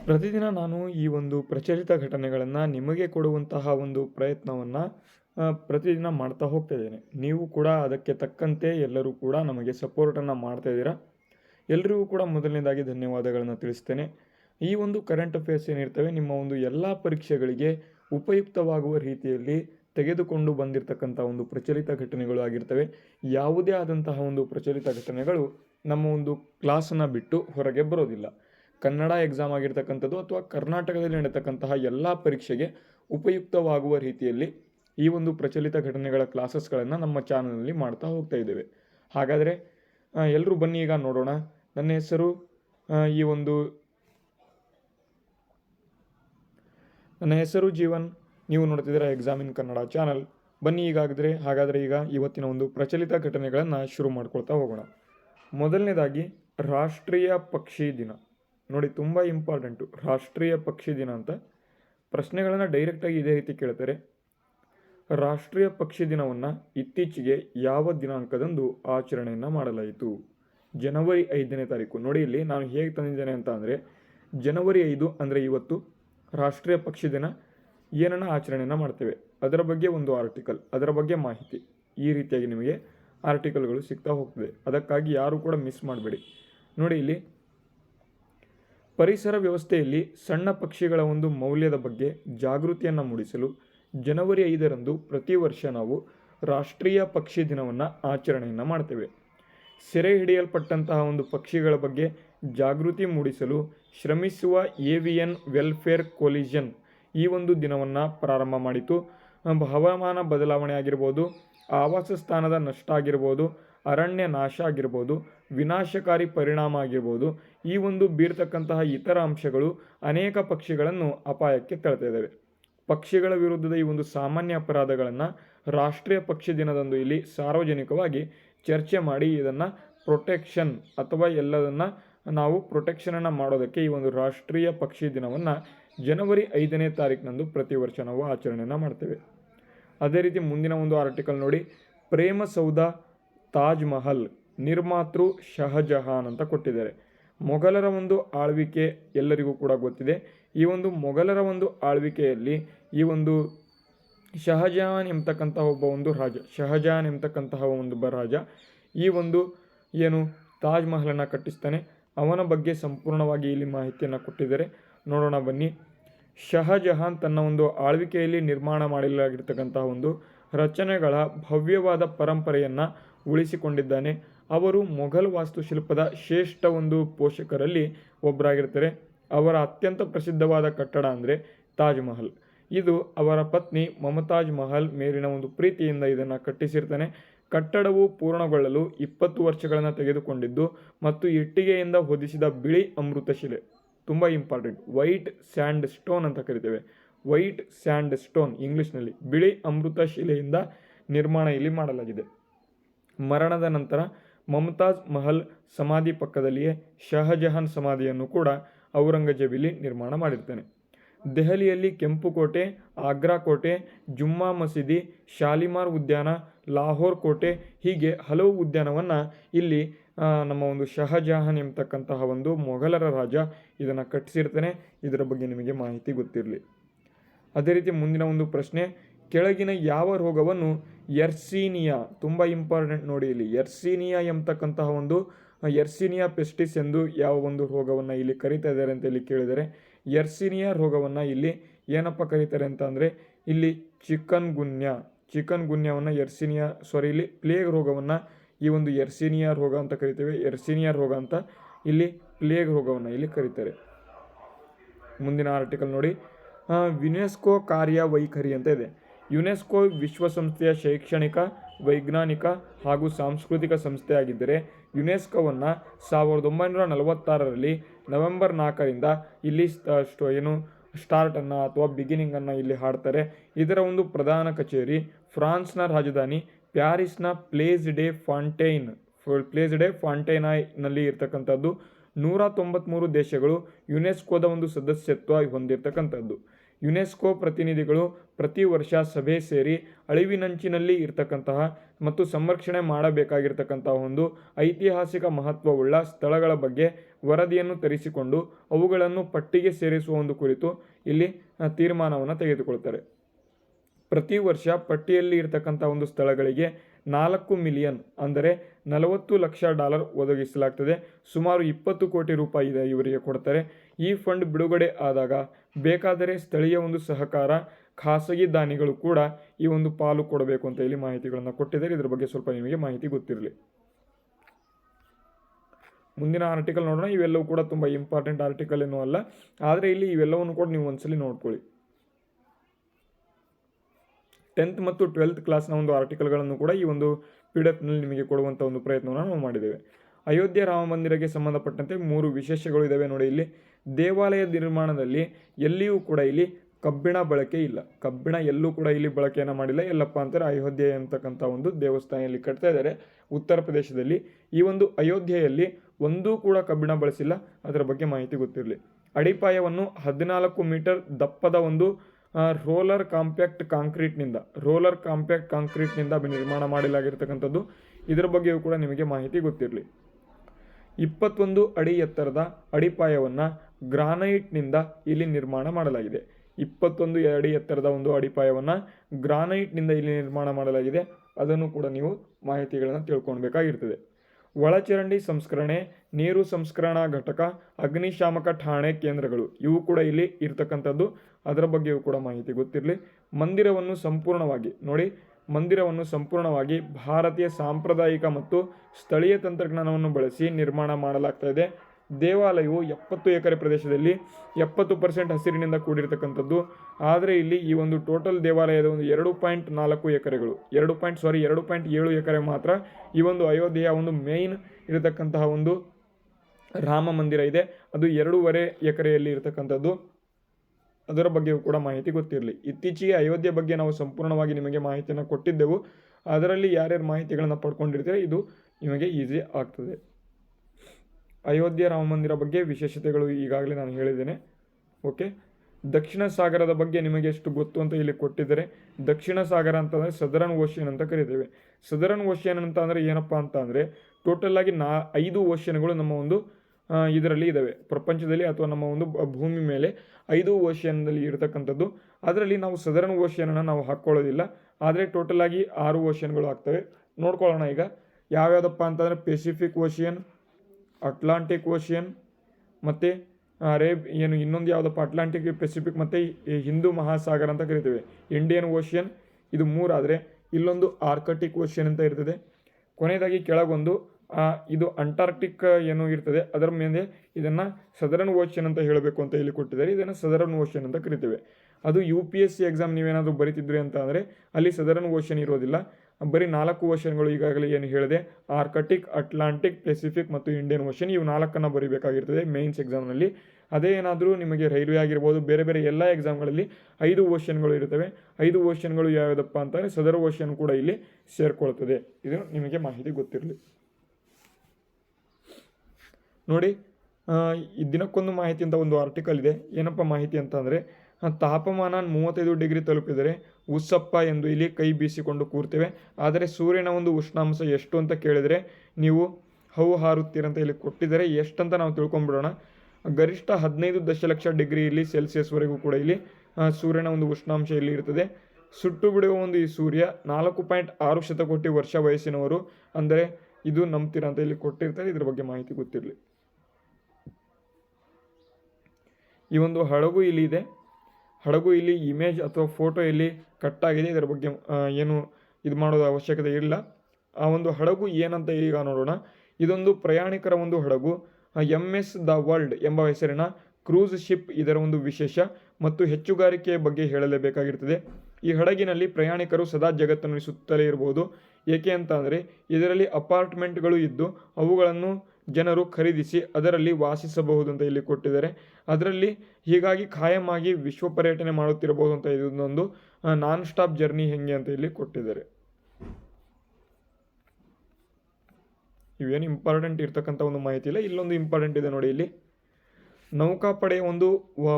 ಪ್ರತಿದಿನ ನಾನು ಈ ಒಂದು ಪ್ರಚಲಿತ ಘಟನೆಗಳನ್ನು ನಿಮಗೆ ಕೊಡುವಂತಹ ಒಂದು ಪ್ರಯತ್ನವನ್ನು ಪ್ರತಿದಿನ ಮಾಡ್ತಾ ಹೋಗ್ತಾ ಇದ್ದೇನೆ. ನೀವು ಕೂಡ ಅದಕ್ಕೆ ತಕ್ಕಂತೆ ಎಲ್ಲರೂ ಕೂಡ ನಮಗೆ ಸಪೋರ್ಟನ್ನು ಮಾಡ್ತಾ ಇದ್ದೀರಾ? ಎಲ್ರಿಗೂ ಕೂಡ ಮೊದಲನೇದಾಗಿ ಧನ್ಯವಾದಗಳನ್ನು ತಿಳಿಸ್ತೇನೆ. ಈ ಒಂದು ಕರೆಂಟ್ ಅಫೇರ್ಸ್ ಏನಿರ್ತವೆ, ನಿಮ್ಮ ಒಂದು ಎಲ್ಲ ಪರೀಕ್ಷೆಗಳಿಗೆ ಉಪಯುಕ್ತವಾಗುವ ರೀತಿಯಲ್ಲಿ ತೆಗೆದುಕೊಂಡು ಬಂದಿರತಕ್ಕಂಥ ಒಂದು ಪ್ರಚಲಿತ ಘಟನೆಗಳು ಆಗಿರ್ತವೆ. ಯಾವುದೇ ಆದಂತಹ ಒಂದು ಪ್ರಚಲಿತ ಘಟನೆಗಳು ನಮ್ಮ ಒಂದು ಕ್ಲಾಸನ್ನು ಬಿಟ್ಟು ಹೊರಗೆ ಬರೋದಿಲ್ಲ. ಕನ್ನಡ ಎಕ್ಸಾಮ್ ಆಗಿರ್ತಕ್ಕಂಥದ್ದು ಅಥವಾ ಕರ್ನಾಟಕದಲ್ಲಿ ನಡೀತಕ್ಕಂತಹ ಎಲ್ಲ ಪರೀಕ್ಷೆಗೆ ಉಪಯುಕ್ತವಾಗುವ ರೀತಿಯಲ್ಲಿ ಈ ಒಂದು ಪ್ರಚಲಿತ ಘಟನೆಗಳ ಕ್ಲಾಸಸ್ಗಳನ್ನು ನಮ್ಮ ಚಾನಲ್ನಲ್ಲಿ ಮಾಡ್ತಾ ಹೋಗ್ತಾ ಇದ್ದೇವೆ. ಹಾಗಾದರೆ ಎಲ್ಲರೂ ಬನ್ನಿ ಈಗ ನೋಡೋಣ. ನನ್ನ ಹೆಸರು ಈ ಒಂದು ನನ್ನ ಹೆಸರು ಜೀವನ್. ನೀವು ನೋಡ್ತಿದ್ದೀರಾ ಎಕ್ಸಾಮ್ ಕನ್ನಡ ಚಾನಲ್ ಬನ್ನಿ ಈಗಾದರೆ ಹಾಗಾದರೆ ಈಗ ಇವತ್ತಿನ ಒಂದು ಪ್ರಚಲಿತ ಘಟನೆಗಳನ್ನು ಶುರು ಮಾಡ್ಕೊಳ್ತಾ ಹೋಗೋಣ. ಮೊದಲನೇದಾಗಿ, ರಾಷ್ಟ್ರೀಯ ಪಕ್ಷಿ ದಿನ. ನೋಡಿ, ತುಂಬ ಇಂಪಾರ್ಟೆಂಟು ರಾಷ್ಟ್ರೀಯ ಪಕ್ಷಿ ದಿನ ಅಂತ ಪ್ರಶ್ನೆಗಳನ್ನು ಡೈರೆಕ್ಟಾಗಿ ಇದೇ ರೀತಿ ಕೇಳ್ತಾರೆ. ರಾಷ್ಟ್ರೀಯ ಪಕ್ಷಿ ದಿನವನ್ನು ಇತ್ತೀಚೆಗೆ ಯಾವ ದಿನಾಂಕದಂದು ಆಚರಣೆಯನ್ನು ಮಾಡಲಾಯಿತು? ಜನವರಿ ಐದನೇ ತಾರೀಕು. ನೋಡಿ, ಇಲ್ಲಿ ನಾನು ಹೇಗೆ ತಂದಿದ್ದೇನೆ ಅಂತ ಅಂದರೆ, ಜನವರಿ ಐದು ಅಂದರೆ ಇವತ್ತು ರಾಷ್ಟ್ರೀಯ ಪಕ್ಷಿ ದಿನ ಏನನ್ನು ಆಚರಣೆಯನ್ನು ಮಾಡ್ತೇವೆ. ಅದರ ಬಗ್ಗೆ ಒಂದು ಆರ್ಟಿಕಲ್ ಅದರ ಬಗ್ಗೆ ಮಾಹಿತಿ. ಈ ರೀತಿಯಾಗಿ ನಿಮಗೆ ಆರ್ಟಿಕಲ್ಗಳು ಸಿಗ್ತಾ ಹೋಗ್ತದೆ. ಅದಕ್ಕಾಗಿ ಯಾರೂ ಕೂಡ ಮಿಸ್ ಮಾಡಬೇಡಿ. ನೋಡಿ, ಇಲ್ಲಿ ಪರಿಸರ ವ್ಯವಸ್ಥೆಯಲ್ಲಿ ಸಣ್ಣ ಪಕ್ಷಿಗಳ ಒಂದು ಮೌಲ್ಯದ ಬಗ್ಗೆ ಜಾಗೃತಿಯನ್ನು ಮೂಡಿಸಲು ಜನವರಿ ಐದರಂದು ಪ್ರತಿ ವರ್ಷ ನಾವು ರಾಷ್ಟ್ರೀಯ ಪಕ್ಷಿ ದಿನವನ್ನು ಆಚರಣೆಯನ್ನು ಮಾಡ್ತೇವೆ. ಸೆರೆ ಹಿಡಿಯಲ್ಪಟ್ಟಂತಹ ಒಂದು ಪಕ್ಷಿಗಳ ಬಗ್ಗೆ ಜಾಗೃತಿ ಮೂಡಿಸಲು ಶ್ರಮಿಸುವ ಏವಿಯನ್ ವೆಲ್ಫೇರ್ ಕೊಲಿಷನ್ ಈ ಒಂದು ದಿನವನ್ನು ಪ್ರಾರಂಭ ಮಾಡಿತು. ಹವಾಮಾನ ಬದಲಾವಣೆ ಆಗಿರ್ಬೋದು, ಆವಾಸ ಸ್ಥಾನದ ನಷ್ಟ ಆಗಿರ್ಬೋದು, ಅರಣ್ಯ ನಾಶ ಆಗಿರ್ಬೋದು, ವಿನಾಶಕಾರಿ ಪರಿಣಾಮ ಆಗಿರ್ಬೋದು ಈ ಒಂದು ಬೀರ್ತಕ್ಕಂತಹ ಇತರ ಅಂಶಗಳು ಅನೇಕ ಪಕ್ಷಿಗಳನ್ನು ಅಪಾಯಕ್ಕೆ ತಳ್ತಿದ್ದಾವೆ. ಪಕ್ಷಿಗಳ ವಿರುದ್ಧದ ಈ ಒಂದು ಸಾಮಾನ್ಯ ಅಪರಾಧಗಳನ್ನು ರಾಷ್ಟ್ರೀಯ ಪಕ್ಷಿ ದಿನದಂದು ಇಲ್ಲಿ ಸಾರ್ವಜನಿಕವಾಗಿ ಚರ್ಚೆ ಮಾಡಿ ಇದನ್ನು ಪ್ರೊಟೆಕ್ಷನ್ ಅಥವಾ ಎಲ್ಲದನ್ನು ನಾವು ಪ್ರೊಟೆಕ್ಷನನ್ನು ಮಾಡೋದಕ್ಕೆ ಈ ಒಂದು ರಾಷ್ಟ್ರೀಯ ಪಕ್ಷಿ ದಿನವನ್ನು ಜನವರಿ ಐದನೇ ತಾರೀಕಿನಂದು ಪ್ರತಿ ವರ್ಷ ನಾವು ಆಚರಣೆಯನ್ನು ಮಾಡ್ತೇವೆ. ಅದೇ ರೀತಿ ಮುಂದಿನ ಒಂದು ಆರ್ಟಿಕಲ್ ನೋಡಿ, ಪ್ರೇಮ ಸೌಧ ತಾಜ್ ಮಹಲ್ ನಿರ್ಮಾತೃ ಶಹಜಹಾನ್ ಅಂತ ಕೊಟ್ಟಿದ್ದಾರೆ. ಮೊಘಲರ ಒಂದು ಆಳ್ವಿಕೆ ಎಲ್ಲರಿಗೂ ಕೂಡ ಗೊತ್ತಿದೆ. ಈ ಒಂದು ಮೊಘಲರ ಒಂದು ಆಳ್ವಿಕೆಯಲ್ಲಿ ಈ ಒಂದು ಶಹಜಹಾನ್ ಎಂಬತಕ್ಕಂತಹ ಒಬ್ಬ ಒಂದು ರಾಜ ಶಹಜಹಾನ್ ಎಂಬತಕ್ಕಂತಹ ಒಂದು ಒಬ್ಬ ರಾಜ ಈ ಒಂದು ಏನು ತಾಜ್ ಮಹಲನ್ನು ಕಟ್ಟಿಸ್ತಾನೆ. ಅವನ ಬಗ್ಗೆ ಸಂಪೂರ್ಣವಾಗಿ ಇಲ್ಲಿ ಮಾಹಿತಿಯನ್ನು ಕೊಟ್ಟಿದ್ದಾರೆ. ನೋಡೋಣ ಬನ್ನಿ. ಶಹಜಹಾನ್ ತನ್ನ ಒಂದು ಆಳ್ವಿಕೆಯಲ್ಲಿ ನಿರ್ಮಾಣ ಮಾಡಲಾಗಿರ್ತಕ್ಕಂತಹ ಒಂದು ರಚನೆಗಳ ಭವ್ಯವಾದ ಪರಂಪರೆಯನ್ನು ಉಳಿಸಿಕೊಂಡಿದ್ದಾನೆ. ಅವರು ಮೊಘಲ್ ವಾಸ್ತುಶಿಲ್ಪದ ಶ್ರೇಷ್ಠ ಒಂದು ಪೋಷಕರಲ್ಲಿ ಒಬ್ಬರಾಗಿರ್ತಾರೆ. ಅವರ ಅತ್ಯಂತ ಪ್ರಸಿದ್ಧವಾದ ಕಟ್ಟಡ ಅಂದರೆ ತಾಜ್ ಮಹಲ್ ಇದು ಅವರ ಪತ್ನಿ ಮಮತಾಜ್ ಮಹಲ್ ಮೇಲಿನ ಒಂದು ಪ್ರೀತಿಯಿಂದ ಇದನ್ನು ಕಟ್ಟಿಸಿರ್ತಾನೆ. ಕಟ್ಟಡವು ಪೂರ್ಣಗೊಳ್ಳಲು ಇಪ್ಪತ್ತು ವರ್ಷಗಳನ್ನು ತೆಗೆದುಕೊಂಡಿದ್ದು ಮತ್ತು ಇಟ್ಟಿಗೆಯಿಂದ ಹೊದಿಸಿದ ಬಿಳಿ ಅಮೃತಶಿಲೆ ತುಂಬ ಇಂಪಾರ್ಟೆಂಟ್. ವೈಟ್ ಸ್ಯಾಂಡ್ ಸ್ಟೋನ್ ಅಂತ ಕರಿತೇವೆ. ವೈಟ್ ಸ್ಯಾಂಡ್ ಸ್ಟೋನ್ ಇಂಗ್ಲೀಷ್ನಲ್ಲಿ ಬಿಳಿ ಅಮೃತ ಶಿಲೆಯಿಂದ ನಿರ್ಮಾಣ ಇಲ್ಲಿ ಮಾಡಲಾಗಿದೆ. ಮರಣದ ನಂತರ ಮಮತಾಜ್ ಮಹಲ್ ಸಮಾಧಿ ಪಕ್ಕದಲ್ಲಿಯೇ ಶಹಜಹಾನ್ ಸಮಾಧಿಯನ್ನು ಕೂಡ ಔರಂಗಜೇಬಿಲಿ ನಿರ್ಮಾಣ ಮಾಡಿರ್ತಾನೆ. ದೆಹಲಿಯಲ್ಲಿ ಕೆಂಪು ಕೋಟೆ ಆಗ್ರಾ ಕೋಟೆ ಜುಮ್ಮಾ ಮಸೀದಿ, ಶಾಲಿಮಾರ್ ಉದ್ಯಾನ, ಲಾಹೋರ್ ಕೋಟೆ ಹೀಗೆ ಹಲವು ಉದ್ಯಾನವನ್ನು ಇಲ್ಲಿ ನಮ್ಮ ಒಂದು ಶಹಜಹಾನ್ ಎಂಬತಕ್ಕಂತಹ ಒಂದು ಮೊಘಲರ ರಾಜ ಇದನ್ನು ಕಟ್ಟಿಸಿರ್ತಾನೆ. ಇದರ ಬಗ್ಗೆ ನಿಮಗೆ ಮಾಹಿತಿ ಗೊತ್ತಿರಲಿ. ಅದೇ ರೀತಿ ಮುಂದಿನ ಒಂದು ಪ್ರಶ್ನೆ ಕೆಳಗಿನ ಯಾವ ರೋಗವನ್ನು ಎರ್ಸೀನಿಯಾ? ತುಂಬ ಇಂಪಾರ್ಟೆಂಟ್ ನೋಡಿ ಇಲ್ಲಿ. ಎರ್ಸೀನಿಯಾ ಎಂಬತಕ್ಕಂತಹ ಒಂದು ಎರ್ಸಿನಿಯಾ ಪೆಸ್ಟಿಸ್ ಎಂದು ಯಾವ ಒಂದು ರೋಗವನ್ನು ಇಲ್ಲಿ ಕರೀತಾ ಇದ್ದಾರೆ ಅಂತ ಇಲ್ಲಿ ಕೇಳಿದರೆ, ಎರ್ಸಿನಿಯಾ ರೋಗವನ್ನು ಇಲ್ಲಿ ಏನಪ್ಪ ಕರೀತಾರೆ ಅಂತ ಅಂದರೆ ಇಲ್ಲಿ ಚಿಕನ್ ಗುನ್ಯ ಚಿಕನ್ ಗುನ್ಯವನ್ನು ಎರ್ಸಿನಿಯಾ ಸಾರಿ ಇಲ್ಲಿ ಪ್ಲೇಗ್ ರೋಗವನ್ನು ಈ ಒಂದು ಎರ್ಸಿನಿಯಾ ರೋಗ ಅಂತ ಕರಿತೇವೆ. ಎರ್ಸಿನಿಯಾ ರೋಗ ಅಂತ ಇಲ್ಲಿ ಪ್ಲೇಗ್ ರೋಗವನ್ನು ಇಲ್ಲಿ ಕರೀತಾರೆ. ಮುಂದಿನ ಆರ್ಟಿಕಲ್ ನೋಡಿ. ವಿನೆಸ್ಕೋ ಕಾರ್ಯ ವೈಖರಿ ಅಂತ ಇದೆ. ಯುನೆಸ್ಕೋ ವಿಶ್ವಸಂಸ್ಥೆಯ ಶೈಕ್ಷಣಿಕ, ವೈಜ್ಞಾನಿಕ ಹಾಗೂ ಸಾಂಸ್ಕೃತಿಕ ಸಂಸ್ಥೆಯಾಗಿದ್ದರೆ ಯುನೆಸ್ಕೋವನ್ನು ಸಾವಿರದ ಒಂಬೈನೂರ ನಲವತ್ತಾರರಲ್ಲಿ ನವೆಂಬರ್ ನಾಲ್ಕರಿಂದ ಇಲ್ಲಿ ಏನು ಸ್ಟಾರ್ಟನ್ನು ಅಥವಾ ಬಿಗಿನಿಂಗನ್ನು ಇಲ್ಲಿ ಹಾಡ್ತಾರೆ. ಇದರ ಒಂದು ಪ್ರಧಾನ ಕಚೇರಿ ಫ್ರಾನ್ಸ್ನ ರಾಜಧಾನಿ ಪ್ಯಾರಿಸ್ನ Place de Fontenoy Place de ಫಾಂಟೈನಲ್ಲಿ ಇರ್ತಕ್ಕಂಥದ್ದು. ನೂರ ತೊಂಬತ್ತ್ಮೂರು ದೇಶಗಳು ಯುನೆಸ್ಕೋದ ಒಂದು ಸದಸ್ಯತ್ವ ಹೊಂದಿರತಕ್ಕಂಥದ್ದು. ಯುನೆಸ್ಕೋ ಪ್ರತಿನಿಧಿಗಳು ಪ್ರತಿ ವರ್ಷ ಸಭೆ ಸೇರಿ ಅಳಿವಿನಂಚಿನಲ್ಲಿ ಇರತಕ್ಕಂತಹ ಮತ್ತು ಸಂರಕ್ಷಣೆ ಮಾಡಬೇಕಾಗಿರ್ತಕ್ಕಂತಹ ಒಂದು ಐತಿಹಾಸಿಕ ಮಹತ್ವವುಳ್ಳ ಸ್ಥಳಗಳ ಬಗ್ಗೆ ವರದಿಯನ್ನು ತರಿಸಿಕೊಂಡು ಅವುಗಳನ್ನು ಪಟ್ಟಿಗೆ ಸೇರಿಸುವ ಒಂದು ಕುರಿತು ಇಲ್ಲಿ ತೀರ್ಮಾನವನ್ನು ತೆಗೆದುಕೊಳ್ತಾರೆ. ಪ್ರತಿ ವರ್ಷ ಪಟ್ಟಿಯಲ್ಲಿ ಇರತಕ್ಕಂಥ ಒಂದು ಸ್ಥಳಗಳಿಗೆ ನಾಲ್ಕು ಮಿಲಿಯನ್ ಅಂದರೆ ನಲವತ್ತು ಲಕ್ಷ ಡಾಲರ್ ಒದಗಿಸಲಾಗ್ತದೆ. ಸುಮಾರು ಇಪ್ಪತ್ತು ಕೋಟಿ ರೂಪಾಯಿ ಇದೆ ಇವರಿಗೆ ಕೊಡ್ತಾರೆ. ಈ ಫಂಡ್ ಬಿಡುಗಡೆ ಆದಾಗ ಬೇಕಾದರೆ ಸ್ಥಳೀಯ ಒಂದು ಸಹಕಾರ, ಖಾಸಗಿ ದಾನಿಗಳು ಕೂಡ ಈ ಒಂದು ಪಾಲು ಕೊಡಬೇಕು ಅಂತ ಇಲ್ಲಿ ಮಾಹಿತಿಗಳನ್ನು ಕೊಟ್ಟಿದ್ದಾರೆ. ಇದರ ಬಗ್ಗೆ ಸ್ವಲ್ಪ ನಿಮಗೆ ಮಾಹಿತಿ ಗೊತ್ತಿರಲಿ. ಮುಂದಿನ ಆರ್ಟಿಕಲ್ ನೋಡೋಣ. ಇವೆಲ್ಲವೂ ಕೂಡ ತುಂಬ ಇಂಪಾರ್ಟೆಂಟ್ ಆರ್ಟಿಕಲ್ ಏನೂ ಅಲ್ಲ. ಆದರೆ ಇಲ್ಲಿ ಇವೆಲ್ಲವನ್ನು ಕೂಡ ನೀವು ಒಂದ್ಸಲಿ ನೋಡ್ಕೊಳ್ಳಿ. ಟೆಂತ್ ಮತ್ತು ಟ್ವೆಲ್ತ್ ಕ್ಲಾಸ್ನ ಒಂದು ಆರ್ಟಿಕಲ್ಗಳನ್ನು ಕೂಡ ಈ ಒಂದು ಪಿ ಡಿ ಎಫ್ನಲ್ಲಿ ನಿಮಗೆ ಕೊಡುವಂಥ ಒಂದು ಪ್ರಯತ್ನವನ್ನು ನಾವು ಮಾಡಿದ್ದೇವೆ. ಅಯೋಧ್ಯೆ ರಾಮ ಮಂದಿರಕ್ಕೆ ಸಂಬಂಧಪಟ್ಟಂತೆ ಮೂರು ವಿಶೇಷಗಳು ಇದ್ದಾವೆ ನೋಡಿ ಇಲ್ಲಿ. ದೇವಾಲಯ ನಿರ್ಮಾಣದಲ್ಲಿ ಎಲ್ಲಿಯೂ ಕೂಡ ಇಲ್ಲಿ ಕಬ್ಬಿಣ ಬಳಕೆ ಇಲ್ಲ. ಕಬ್ಬಿಣ ಎಲ್ಲೂ ಕೂಡ ಇಲ್ಲಿ ಬಳಕೆಯನ್ನು ಮಾಡಿಲ್ಲ. ಎಲ್ಲಪ್ಪ ಅಂತಾರೆ ಅಯೋಧ್ಯೆ ಅಂತಕ್ಕಂಥ ಒಂದು ದೇವಸ್ಥಾನ ಇಲ್ಲಿ ಕಟ್ತಾ ಇದ್ದಾರೆ. ಉತ್ತರ ಪ್ರದೇಶದಲ್ಲಿ ಈ ಒಂದು ಅಯೋಧ್ಯೆಯಲ್ಲಿ ಒಂದೂ ಕೂಡ ಕಬ್ಬಿಣ ಬಳಸಿಲ್ಲ. ಅದರ ಬಗ್ಗೆ ಮಾಹಿತಿ ಗೊತ್ತಿರಲಿ. ಅಡಿಪಾಯವನ್ನು ಹದಿನಾಲ್ಕು ಮೀಟರ್ ದಪ್ಪದ ಒಂದು ರೋಲರ್ ಕಾಂಪ್ಯಾಕ್ಟ್ ಕಾಂಕ್ರೀಟ್ನಿಂದ, ರೋಲರ್ ಕಾಂಪ್ಯಾಕ್ಟ್ ಕಾಂಕ್ರೀಟ್ನಿಂದ ನಿರ್ಮಾಣ ಮಾಡಲಾಗಿರ್ತಕ್ಕಂಥದ್ದು, ಇದರ ಬಗ್ಗೆಯೂ ಕೂಡ ನಿಮಗೆ ಮಾಹಿತಿ ಗೊತ್ತಿರಲಿ. ಇಪ್ಪತ್ತೊಂದು ಅಡಿ ಎತ್ತರದ ಅಡಿಪಾಯವನ್ನು ಗ್ರಾನೈಟ್ನಿಂದ ಇಲ್ಲಿ ನಿರ್ಮಾಣ ಮಾಡಲಾಗಿದೆ. ಇಪ್ಪತ್ತೊಂದು ಅಡಿ ಎತ್ತರದ ಒಂದು ಅಡಿಪಾಯವನ್ನು ಗ್ರಾನೈಟ್ನಿಂದ ಇಲ್ಲಿ ನಿರ್ಮಾಣ ಮಾಡಲಾಗಿದೆ. ಅದನ್ನು ಕೂಡ ನೀವು ಮಾಹಿತಿಗಳನ್ನು ತಿಳ್ಕೊಳ್ಬೇಕಾಗಿರ್ತದೆ. ಒಳಚರಂಡಿ ಸಂಸ್ಕರಣೆ, ನೀರು ಸಂಸ್ಕರಣಾ ಘಟಕ, ಅಗ್ನಿಶಾಮಕ ಠಾಣೆ ಕೇಂದ್ರಗಳು, ಇವು ಕೂಡ ಇಲ್ಲಿ ಇರ್ತಕ್ಕಂಥದ್ದು. ಅದರ ಬಗ್ಗೆಯೂ ಕೂಡ ಮಾಹಿತಿ ಗೊತ್ತಿರಲಿ. ಮಂದಿರವನ್ನು ಸಂಪೂರ್ಣವಾಗಿ, ನೋಡಿ, ಮಂದಿರವನ್ನು ಸಂಪೂರ್ಣವಾಗಿ ಭಾರತೀಯ ಸಾಂಪ್ರದಾಯಿಕ ಮತ್ತು ಸ್ಥಳೀಯ ತಂತ್ರಜ್ಞಾನವನ್ನು ಬಳಸಿ ನಿರ್ಮಾಣ ಮಾಡಲಾಗ್ತಾ ಇದೆ. ದೇವಾಲಯವು ಎಪ್ಪತ್ತು ಎಕರೆ ಪ್ರದೇಶದಲ್ಲಿ ಎಪ್ಪತ್ತು ಪರ್ಸೆಂಟ್ ಹಸಿರಿನಿಂದ ಕೂಡಿರತಕ್ಕಂಥದ್ದು. ಆದರೆ ಇಲ್ಲಿ ಈ ಒಂದು ಟೋಟಲ್ ದೇವಾಲಯದ ಒಂದು ಎರಡು ಪಾಯಿಂಟ್ ನಾಲ್ಕು ಎಕರೆಗಳು, ಎರಡು ಪಾಯಿಂಟ್, ಸಾರಿ, ಎರಡು ಪಾಯಿಂಟ್ ಏಳು ಎಕರೆ ಮಾತ್ರ ಈ ಒಂದು ಅಯೋಧ್ಯೆಯ ಒಂದು ಮೇಯ್ನ್ ಇರತಕ್ಕಂತಹ ಒಂದು ರಾಮ ಮಂದಿರ ಇದೆ. ಅದು ಎರಡೂವರೆ ಎಕರೆಯಲ್ಲಿ ಇರತಕ್ಕಂಥದ್ದು. ಅದರ ಬಗ್ಗೆಯೂ ಕೂಡ ಮಾಹಿತಿ ಗೊತ್ತಿರಲಿ. ಇತ್ತೀಚೆಗೆ ಅಯೋಧ್ಯೆ ಬಗ್ಗೆ ನಾವು ಸಂಪೂರ್ಣವಾಗಿ ನಿಮಗೆ ಮಾಹಿತಿಯನ್ನು ಕೊಟ್ಟಿದ್ದೆವು. ಅದರಲ್ಲಿ ಯಾರ್ಯಾರು ಮಾಹಿತಿಗಳನ್ನು ಪಡ್ಕೊಂಡಿರ್ತೀರ, ಇದು ನಿಮಗೆ ಈಸಿ ಆಗ್ತದೆ. ಅಯೋಧ್ಯೆ ರಾಮ ಮಂದಿರ ಬಗ್ಗೆ ವಿಶೇಷತೆಗಳು ಈಗಾಗಲೇ ನಾನು ಹೇಳಿದ್ದೇನೆ. ಓಕೆ? ದಕ್ಷಿಣ ಸಾಗರದ ಬಗ್ಗೆ ನಿಮಗೆ ಎಷ್ಟು ಗೊತ್ತು ಅಂತ ಇಲ್ಲಿ ಕೊಟ್ಟಿದ್ದಾರೆ. ದಕ್ಷಿಣ ಸಾಗರ ಅಂತಂದರೆ ಸದರನ್ ಓಷಿಯನ್ ಅಂತ ಕರಿತೇವೆ. ಸದರನ್ ಓಷಿಯನ್ ಅಂತ ಅಂದರೆ ಏನಪ್ಪ ಅಂತ ಅಂದರೆ, ಟೋಟಲ್ ಆಗಿ ನಾ ಐದು ಓಷಿಯನ್ಗಳು ನಮ್ಮ ಒಂದು ಇದರಲ್ಲಿ ಇದ್ದಾವೆ ಪ್ರಪಂಚದಲ್ಲಿ ಅಥವಾ ನಮ್ಮ ಒಂದು ಭೂಮಿ ಮೇಲೆ ಐದು ಓಷಿಯನ್ನಲ್ಲಿ ಇರತಕ್ಕಂಥದ್ದು. ಅದರಲ್ಲಿ ನಾವು ಸದರನ್ ಓಷಿಯನನ್ನು ನಾವು ಹಾಕ್ಕೊಳ್ಳೋದಿಲ್ಲ. ಆದರೆ ಟೋಟಲ್ ಆಗಿ ಆರು ಓಷಿಯನ್ಗಳು ಆಗ್ತವೆ. ನೋಡ್ಕೊಳ್ಳೋಣ ಈಗ. ಯಾವ್ಯಾವುದಪ್ಪ ಅಂತಂದರೆ ಪೆಸಿಫಿಕ್ ಓಷಿಯನ್ ಅಟ್ಲಾಂಟಿಕ್ ಓಷಿಯನ್ ಮತ್ತು ಅರೇಬ್ ಏನು ಇನ್ನೊಂದು ಯಾವುದಪ್ಪ? ಅಟ್ಲಾಂಟಿಕ್ ಪೆಸಿಫಿಕ್ ಮತ್ತು ಹಿಂದೂ ಮಹಾಸಾಗರ ಅಂತ ಕರಿತೇವೆ. ಇಂಡಿಯನ್ ಓಷಿಯನ್ ಇದು ಮೂರಾದರೆ ಇಲ್ಲೊಂದು ಆರ್ಕಟಿಕ್ ಓಷಿಯನ್ ಅಂತ ಇರ್ತದೆ. ಕೊನೆಯದಾಗಿ ಕೆಳಗೊಂದು ಇದು ಅಂಟಾರ್ಕ್ಟಿಕ್ ಏನು ಇರ್ತದೆ. ಅದರ ಮೇಲೆ ಇದನ್ನು ಸದರನ್ ಓಷನ್ ಅಂತ ಹೇಳಬೇಕು ಅಂತ ಇಲ್ಲಿ ಕೊಟ್ಟಿದ್ದಾರೆ. ಇದನ್ನು ಸದರನ್ ಓಷನ್ ಅಂತ ಕರಿತೇವೆ. ಅದು U P S C exam ನೀವೇನಾದರೂ ಬರಿತಿದ್ರಿ ಅಂತ ಅಂದರೆ ಅಲ್ಲಿ ಸದರನ್ ಓಷನ್ ಇರೋದಿಲ್ಲ. ಬರೀ ನಾಲ್ಕು ಓಷನ್ಗಳು ಈಗಾಗಲೇ ಏನು ಹೇಳಿದೆ. ಆರ್ಕಟಿಕ್ ಅಟ್ಲಾಂಟಿಕ್ ಪೆಸಿಫಿಕ್ ಮತ್ತು ಇಂಡಿಯನ್ ಓಷನ್ ಇವು ನಾಲ್ಕನ್ನು ಬರೀಬೇಕಾಗಿರ್ತದೆ ಮೇನ್ಸ್ ಎಕ್ಸಾಮ್ನಲ್ಲಿ ಅದೇ ಏನಾದರೂ ನಿಮಗೆ ರೈಲ್ವೆ ಆಗಿರ್ಬೋದು, ಬೇರೆ ಬೇರೆ ಎಲ್ಲ ಎಕ್ಸಾಮ್ಗಳಲ್ಲಿ ಐದು ಓಷನ್ಗಳು ಇರ್ತವೆ. ಐದು ಓಷನ್ಗಳು ಯಾವುದಪ್ಪ ಅಂತಂದರೆ ಸದರ ಓಷನ್ ಕೂಡ ಇಲ್ಲಿ ಸೇರಿಕೊಳ್ತದೆ. ಇದು ನಿಮಗೆ ಮಾಹಿತಿ ಗೊತ್ತಿರಲಿ. ನೋಡಿ ದಿನಕ್ಕೊಂದು ಮಾಹಿತಿ ಅಂತ ಒಂದು ಆರ್ಟಿಕಲ್ ಇದೆ. ಏನಪ್ಪ ಮಾಹಿತಿ ಅಂತಂದರೆ ತಾಪಮಾನ ಮೂವತ್ತೈದು ಡಿಗ್ರಿ ತಲುಪಿದರೆ ಉಸ್ಸಪ್ಪ ಎಂದು ಇಲ್ಲಿ ಕೈ ಬೀಸಿಕೊಂಡು ಕೂರ್ತೇವೆ. ಆದರೆ ಸೂರ್ಯನ ಒಂದು ಉಷ್ಣಾಂಶ ಎಷ್ಟು ಅಂತ ಕೇಳಿದರೆ, ನೀವು ಹವು ಹಾರುತ್ತೀರಂತ ಇಲ್ಲಿ ಕೊಟ್ಟಿದ್ದಾರೆ. ಎಷ್ಟಂತ ನಾವು ತಿಳ್ಕೊಂಬಿಡೋಣ. ಗರಿಷ್ಠ ಹದಿನೈದು ದಶಲಕ್ಷ ಡಿಗ್ರಿ ಇಲ್ಲಿ ಸೆಲ್ಸಿಯಸ್ವರೆಗೂ ಕೂಡ ಇಲ್ಲಿ ಸೂರ್ಯನ ಒಂದು ಉಷ್ಣಾಂಶ ಇಲ್ಲಿ ಇರ್ತದೆ. ಸುಟ್ಟು ಬಿಡುವ ಒಂದು ಈ ಸೂರ್ಯ ನಾಲ್ಕು ಪಾಯಿಂಟ್ ಆರು ಶತಕೋಟಿ ವರ್ಷ ವಯಸ್ಸಿನವರು, ಅಂದರೆ ಇದು ನಂಬ್ತೀರಾ ಅಂತ ಇಲ್ಲಿ ಕೊಟ್ಟಿರ್ತಾರೆ. ಇದ್ರ ಬಗ್ಗೆ ಮಾಹಿತಿ ಗೊತ್ತಿರಲಿ. ಈ ಒಂದು ಹಡಗು ಇಲ್ಲಿ ಇದೆ. ಹಡಗು ಇಲ್ಲಿ ಇಮೇಜ್ ಅಥವಾ ಫೋಟೋ ಇಲ್ಲಿ ಕಟ್ ಆಗಿದೆ. ಇದರ ಬಗ್ಗೆ ಏನು ಇದು ಮಾಡೋದು ಅವಶ್ಯಕತೆ ಇಲ್ಲ. ಆ ಒಂದು ಹಡಗು ಏನಂತ ಈಗ ನೋಡೋಣ. ಇದೊಂದು ಪ್ರಯಾಣಿಕರ ಒಂದು ಹಡಗು. ಎಂ ಎಸ್ ದ ವರ್ಲ್ಡ್ ಎಂಬ ಹೆಸರಿನ ಕ್ರೂಸ್ ಶಿಪ್ ಇದರ ಒಂದು ವಿಶೇಷ ಮತ್ತು ಹೆಚ್ಚುಗಾರಿಕೆಯ ಬಗ್ಗೆ ಹೇಳಲೇಬೇಕಾಗಿರ್ತದೆ. ಈ ಹಡಗಿನಲ್ಲಿ ಪ್ರಯಾಣಿಕರು ಸದಾ ಜಗತ್ತನ್ನು ಸುತ್ತಲೇ ಇರಬಹುದು. ಏಕೆ ಅಂತ ಅಂದರೆ ಇದರಲ್ಲಿ ಅಪಾರ್ಟ್ಮೆಂಟ್ಗಳು ಇದ್ದು ಅವುಗಳನ್ನು ಜನರು ಖರೀದಿಸಿ ಅದರಲ್ಲಿ ವಾಸಿಸಬಹುದು ಅಂತ ಇಲ್ಲಿ ಕೊಟ್ಟಿದ್ದಾರೆ. ಅದರಲ್ಲಿ ಹೀಗಾಗಿ ಖಾಯಂ ಆಗಿ ವಿಶ್ವ ಪರ್ಯಟನೆ ಮಾಡುತ್ತಿರಬಹುದು ಅಂತ ಇದೊಂದು ನಾನ್ ಸ್ಟಾಪ್ ಜರ್ನಿ ಹೆಂಗೆ ಅಂತ ಇಲ್ಲಿ ಕೊಟ್ಟಿದ್ದಾರೆ. ಇವೇನು ಇಂಪಾರ್ಟೆಂಟ್ ಇರ್ತಕ್ಕಂಥ ಒಂದು ಮಾಹಿತಿ ಇಲ್ಲ. ಇಲ್ಲೊಂದು ಇಂಪಾರ್ಟೆಂಟ್ ಇದೆ ನೋಡಿ ಇಲ್ಲಿ. ನೌಕಾಪಡೆಯ ಒಂದು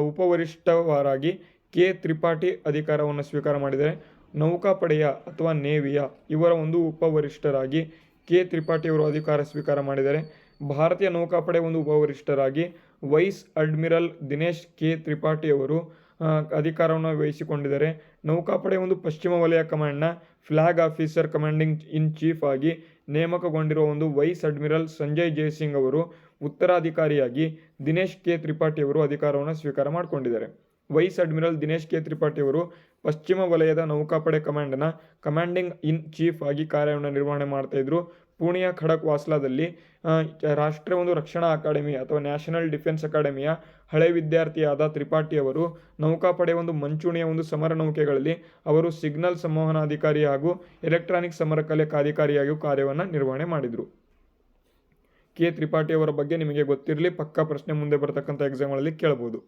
ಉಪವರಿಷ್ಠರಾಗಿ ಕೆ ತ್ರಿಪಾಠಿ ಅಧಿಕಾರವನ್ನು ಸ್ವೀಕಾರ ಮಾಡಿದ್ದಾರೆ. ನೌಕಾಪಡೆಯ ಅಥವಾ ನೇವಿಯ ಇವರ ಒಂದು ಉಪವರಿಷ್ಠರಾಗಿ ಕೆ ತ್ರಿಪಾಠಿ ಅವರು ಅಧಿಕಾರ ಸ್ವೀಕಾರ ಮಾಡಿದ್ದಾರೆ. ಭಾರತೀಯ ನೌಕಾಪಡೆ ಒಂದು ಉಪವರಿಷ್ಠರಾಗಿ vice admiral Dinesh K. Tripathi ಅವರು ಅಧಿಕಾರವನ್ನು ವಹಿಸಿಕೊಂಡಿದ್ದಾರೆ. ನೌಕಾಪಡೆ ಒಂದು ಪಶ್ಚಿಮ ವಲಯ ಕಮಾಂಡ್ನ flag officer commanding in chief ಆಗಿ ನೇಮಕಗೊಂಡಿರುವ ಒಂದು ವೈಸ್ ಅಡ್ಮಿರಲ್ ಸಂಜಯ್ ಜಯಸಿಂಗ್ ಅವರು ಉತ್ತರಾಧಿಕಾರಿಯಾಗಿ ದಿನೇಶ್ ಕೆ. ತ್ರಿಪಾಠಿ ಅವರು ಅಧಿಕಾರವನ್ನು ಸ್ವೀಕಾರ ಮಾಡಿಕೊಂಡಿದ್ದಾರೆ. Vice admiral Dinesh K. Tripathi ಅವರು ಪಶ್ಚಿಮ ವಲಯದ ನೌಕಾಪಡೆ ಕಮಾಂಡ್ನ ಕಮಾಂಡಿಂಗ್ ಇನ್ ಚೀಫ್ ಆಗಿ ಕಾರ್ಯವನ್ನು ನಿರ್ವಹಣೆ ಮಾಡ್ತಾ ಇದ್ರು. ಪುಣೆಯ ಖಡಕ್ ವಾಸ್ಲಾದಲ್ಲಿ ರಾಷ್ಟ್ರೀಯ ಒಂದು ರಕ್ಷಣಾ ಅಕಾಡೆಮಿ ಅಥವಾ ನ್ಯಾಷನಲ್ ಡಿಫೆನ್ಸ್ ಅಕಾಡೆಮಿಯ ಹಳೆ ವಿದ್ಯಾರ್ಥಿಯಾದ ತ್ರಿಪಾಠಿ ಅವರು, ನೌಕಾಪಡೆ ಒಂದು ಮಂಚೂಣಿಯ ಒಂದು ಸಮರ ನೌಕೆಗಳಲ್ಲಿ ಅವರು ಸಿಗ್ನಲ್ ಸಂವಹನಾಧಿಕಾರಿ ಹಾಗೂ ಎಲೆಕ್ಟ್ರಾನಿಕ್ ಸಮರ ಕಲೆ ಕಾರ್ಯಕಾರಿಯಾಗಿಯೂ ಕಾರ್ಯವನ್ನು ನಿರ್ವಹಣೆ ಮಾಡಿದರು. ಕೆ. ತ್ರಿಪಾಠಿ ಅವರ ಬಗ್ಗೆ ನಿಮಗೆ ಗೊತ್ತಿರಲಿ, ಪಕ್ಕಾ ಪ್ರಶ್ನೆ ಮುಂದೆ ಬರತಕ್ಕಂಥ ಎಕ್ಸಾಮ್ಗಳಲ್ಲಿ ಕೇಳಬಹುದು.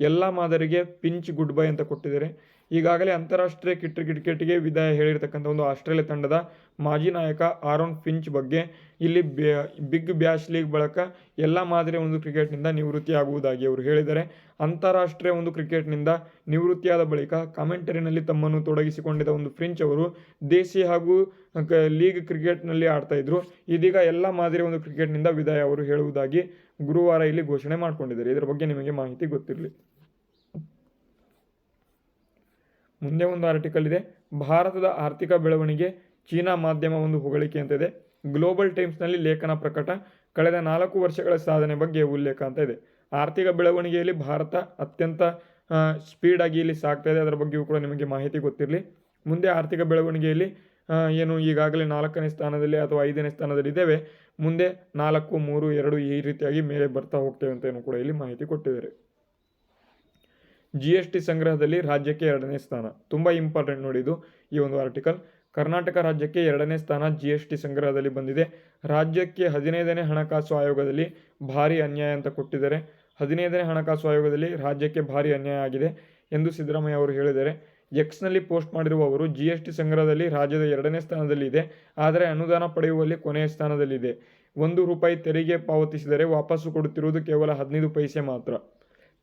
ಎಲ್ಲ ಮಾದರಿಗೆ ಪಿಂಚ್ ಗುಡ್ ಬೈ ಅಂತ ಕೊಟ್ಟಿದ್ದಾರೆ. ಈಗಾಗಲೇ ಅಂತಾರಾಷ್ಟ್ರೀಯ ಕಿಟ್ ಕ್ರಿಕೆಟ್ಗೆ ವಿದಾಯ ಹೇಳಿರ್ತಕ್ಕಂಥ ಒಂದು ಆಸ್ಟ್ರೇಲಿಯಾ ತಂಡದ ಮಾಜಿ ನಾಯಕ ಆರೋನ್ ಫಿಂಚ್ ಬಗ್ಗೆ ಇಲ್ಲಿ ಬಿಗ್ ಬ್ಯಾಶ್ ಲೀಗ್ ಬಳಕ ಎಲ್ಲ ಮಾದರಿಯ ಒಂದು ಕ್ರಿಕೆಟ್ನಿಂದ ನಿವೃತ್ತಿಯಾಗುವುದಾಗಿ ಅವರು ಹೇಳಿದ್ದಾರೆ. ಅಂತಾರಾಷ್ಟ್ರೀಯ ಒಂದು ಕ್ರಿಕೆಟ್ನಿಂದ ನಿವೃತ್ತಿಯಾದ ಬಳಿಕ ಕಾಮೆಂಟರಿನಲ್ಲಿ ತಮ್ಮನ್ನು ತೊಡಗಿಸಿಕೊಂಡಿದ್ದ ಒಂದು ಫ್ರಿಂಚ್ ಅವರು ದೇಸಿ ಹಾಗೂ ಲೀಗ್ ಕ್ರಿಕೆಟ್ನಲ್ಲಿ ಆಡ್ತಾ ಇದ್ರು. ಇದೀಗ ಎಲ್ಲ ಮಾದರಿಯ ಒಂದು ಕ್ರಿಕೆಟ್ನಿಂದ ವಿದಾಯ ಅವರು ಹೇಳುವುದಾಗಿ ಗುರುವಾರ ಇಲ್ಲಿ ಘೋಷಣೆ ಮಾಡಿಕೊಂಡಿದ್ದಾರೆ. ಇದರ ಬಗ್ಗೆ ನಿಮಗೆ ಮಾಹಿತಿ ಗೊತ್ತಿರಲಿ. ಮುಂದೆ ಒಂದು ಆರ್ಟಿಕಲ್ ಇದೆ. ಭಾರತದ ಆರ್ಥಿಕ ಬೆಳವಣಿಗೆ ಚೀನಾ ಮಾಧ್ಯಮ ಒಂದು ಹೊಗಳಿಕೆ ಅಂತ ಇದೆ ಗ್ಲೋಬಲ್ ಟೈಮ್ಸ್ನಲ್ಲಿ ಲೇಖನ ಪ್ರಕಟ ಕಳೆದ ನಾಲ್ಕು ವರ್ಷಗಳ ಸಾಧನೆ ಬಗ್ಗೆ ಉಲ್ಲೇಖ ಅಂತ ಇದೆ. ಆರ್ಥಿಕ ಬೆಳವಣಿಗೆಯಲ್ಲಿ ಭಾರತ ಅತ್ಯಂತ ಸ್ಪೀಡಾಗಿ ಇಲ್ಲಿ ಸಾಗ್ತಾ ಇದೆ. ಅದರ ಬಗ್ಗೆಯೂ ಕೂಡ ನಿಮಗೆ ಮಾಹಿತಿ ಗೊತ್ತಿರಲಿ. ಮುಂದೆ ಆರ್ಥಿಕ ಬೆಳವಣಿಗೆಯಲ್ಲಿ ಏನು ಈಗಾಗಲೇ ನಾಲ್ಕನೇ ಸ್ಥಾನದಲ್ಲಿ ಅಥವಾ ಐದನೇ ಸ್ಥಾನದಲ್ಲಿ ಇದ್ದೇವೆ. ಮುಂದೆ ನಾಲ್ಕು, ಮೂರು, ಎರಡು ಈ ರೀತಿಯಾಗಿ ಮೇಲೆ ಬರ್ತಾ ಹೋಗ್ತೇವೆ ಅಂತ ಕೂಡ ಇಲ್ಲಿ ಮಾಹಿತಿ ಕೊಟ್ಟಿದ್ದಾರೆ. ಜಿ ಎಸ್ ಟಿ ಸಂಗ್ರಹದಲ್ಲಿ ರಾಜ್ಯಕ್ಕೆ ಎರಡನೇ ಸ್ಥಾನ. ತುಂಬ ಇಂಪಾರ್ಟೆಂಟ್ ನೋಡಿ ಇದು, ಈ ಒಂದು ಆರ್ಟಿಕಲ್ ಕರ್ನಾಟಕ ರಾಜ್ಯಕ್ಕೆ ಎರಡನೇ ಸ್ಥಾನ ಜಿ ಎಸ್ ಟಿ ಸಂಗ್ರಹದಲ್ಲಿ ಬಂದಿದೆ. ರಾಜ್ಯಕ್ಕೆ ಹದಿನೈದನೇ ಹಣಕಾಸು ಆಯೋಗದಲ್ಲಿ ಭಾರಿ ಅನ್ಯಾಯ ಅಂತ ಕೊಟ್ಟಿದ್ದಾರೆ. ಹದಿನೈದನೇ ಹಣಕಾಸು ಆಯೋಗದಲ್ಲಿ ರಾಜ್ಯಕ್ಕೆ ಭಾರಿ ಅನ್ಯಾಯ ಆಗಿದೆ ಎಂದು ಸಿದ್ದರಾಮಯ್ಯ ಅವರು ಹೇಳಿದ್ದಾರೆ. ಎಕ್ಸ್ನಲ್ಲಿ ಪೋಸ್ಟ್ ಮಾಡಿರುವ ಅವರು ಜಿ ಎಸ್ ಟಿ ಸಂಗ್ರಹದಲ್ಲಿ ರಾಜ್ಯದ ಎರಡನೇ ಸ್ಥಾನದಲ್ಲಿದೆ ಆದರೆ ಅನುದಾನ ಪಡೆಯುವಲ್ಲಿ ಕೊನೆಯ ಸ್ಥಾನದಲ್ಲಿದೆ. ಒಂದು ರೂಪಾಯಿ ತೆರಿಗೆ ಪಾವತಿಸಿದರೆ ವಾಪಸ್ಸು ಕೊಡುತ್ತಿರುವುದು ಕೇವಲ ಹದಿನೈದು ಪೈಸೆ ಮಾತ್ರ.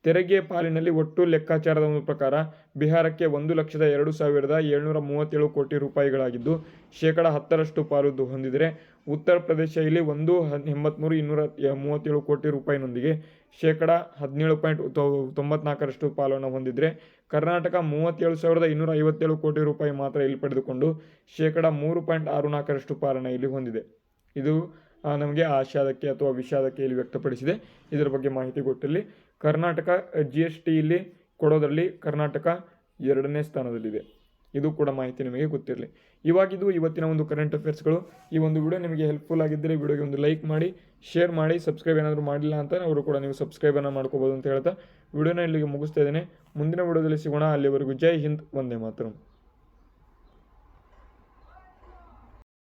ತೆರಿಗೆ ಪಾಲಿನಲ್ಲಿ ಒಟ್ಟು ಲೆಕ್ಕಾಚಾರದ ಪ್ರಕಾರ ಬಿಹಾರಕ್ಕೆ ಒಂದು ಲಕ್ಷದ ಎರಡು ಸಾವಿರದ ಏಳ್ನೂರ ಮೂವತ್ತೇಳು ಕೋಟಿ ರೂಪಾಯಿಗಳಾಗಿದ್ದು, ಶೇಕಡ ಹತ್ತರಷ್ಟು ಪಾಲು ಹೊಂದಿದರೆ ಉತ್ತರ ಪ್ರದೇಶ ಇಲ್ಲಿ ಒಂದು ಎಂಬತ್ತ್ಮೂರು ಇನ್ನೂರ ಮೂವತ್ತೇಳು ಕೋಟಿ ರೂಪಾಯಿನೊಂದಿಗೆ ಶೇಕಡ ಹದಿನೇಳು ಪಾಯಿಂಟ್ ತೊಂಬತ್ನಾಲ್ಕರಷ್ಟು ಪಾಲನ್ನು ಹೊಂದಿದರೆ, ಕರ್ನಾಟಕ ಮೂವತ್ತೇಳು ಸಾವಿರದ ಇನ್ನೂರ ಐವತ್ತೇಳು ಕೋಟಿ ರೂಪಾಯಿ ಮಾತ್ರ ಇಲ್ಲಿ ಪಡೆದುಕೊಂಡು ಶೇಕಡ ಮೂರು ಪಾಯಿಂಟ್ ಆರು ನಾಲ್ಕರಷ್ಟು ಪಾಲನ್ನು ಇಲ್ಲಿ ಹೊಂದಿದೆ. ಇದು ನಮಗೆ ಆಶಾದಕ್ಕೆ ಅಥವಾ ವಿಷಾದಕ್ಕೆ ಇಲ್ಲಿ ವ್ಯಕ್ತಪಡಿಸಿದೆ. ಇದರ ಬಗ್ಗೆ ಮಾಹಿತಿ ಗೊತ್ತಿರಲಿ ಕರ್ನಾಟಕ ಜಿ ಎಸ್ ಟಿಯಲ್ಲಿ ಕೊಡೋದರಲ್ಲಿ ಕರ್ನಾಟಕ ಎರಡನೇ ಸ್ಥಾನದಲ್ಲಿದೆ. ಇದು ಕೂಡ ಮಾಹಿತಿ ನಿಮಗೆ ಗೊತ್ತಿರಲಿ. ಇವಾಗಿದ್ದು ಇವತ್ತಿನ ಒಂದು ಕರೆಂಟ್ ಅಫೇರ್ಸ್ಗಳು ಈ ಒಂದು ವಿಡಿಯೋ ನಿಮಗೆ ಹೆಲ್ಪ್ಫುಲ್ ಆಗಿದ್ದರೆ ವಿಡಿಯೋಗೆ ಒಂದು ಲೈಕ್ ಮಾಡಿ ಶೇರ್ ಮಾಡಿ ಸಬ್ಸ್ಕ್ರೈಬ್ ಏನಾದರೂ ಮಾಡಿಲ್ಲ ಅಂತ ಅವರು ಕೂಡ ನೀವು ಸಬ್ಸ್ಕ್ರೈಬನ್ನು ಮಾಡ್ಕೋಬೋದು ಅಂತ ಹೇಳ್ತಾ. ವಿಡಿಯೋನ ಇಲ್ಲಿಗೆ ಮುಗಿಸ್ತಾ ಇದ್ದೇನೆ. ಮುಂದಿನ ವಿಡಿಯೋದಲ್ಲಿ ಸಿಗೋಣ. ಅಲ್ಲಿವರೆಗೂ ಜೈ ಹಿಂದ್, ವಂದೇ ಮಾತರಂ.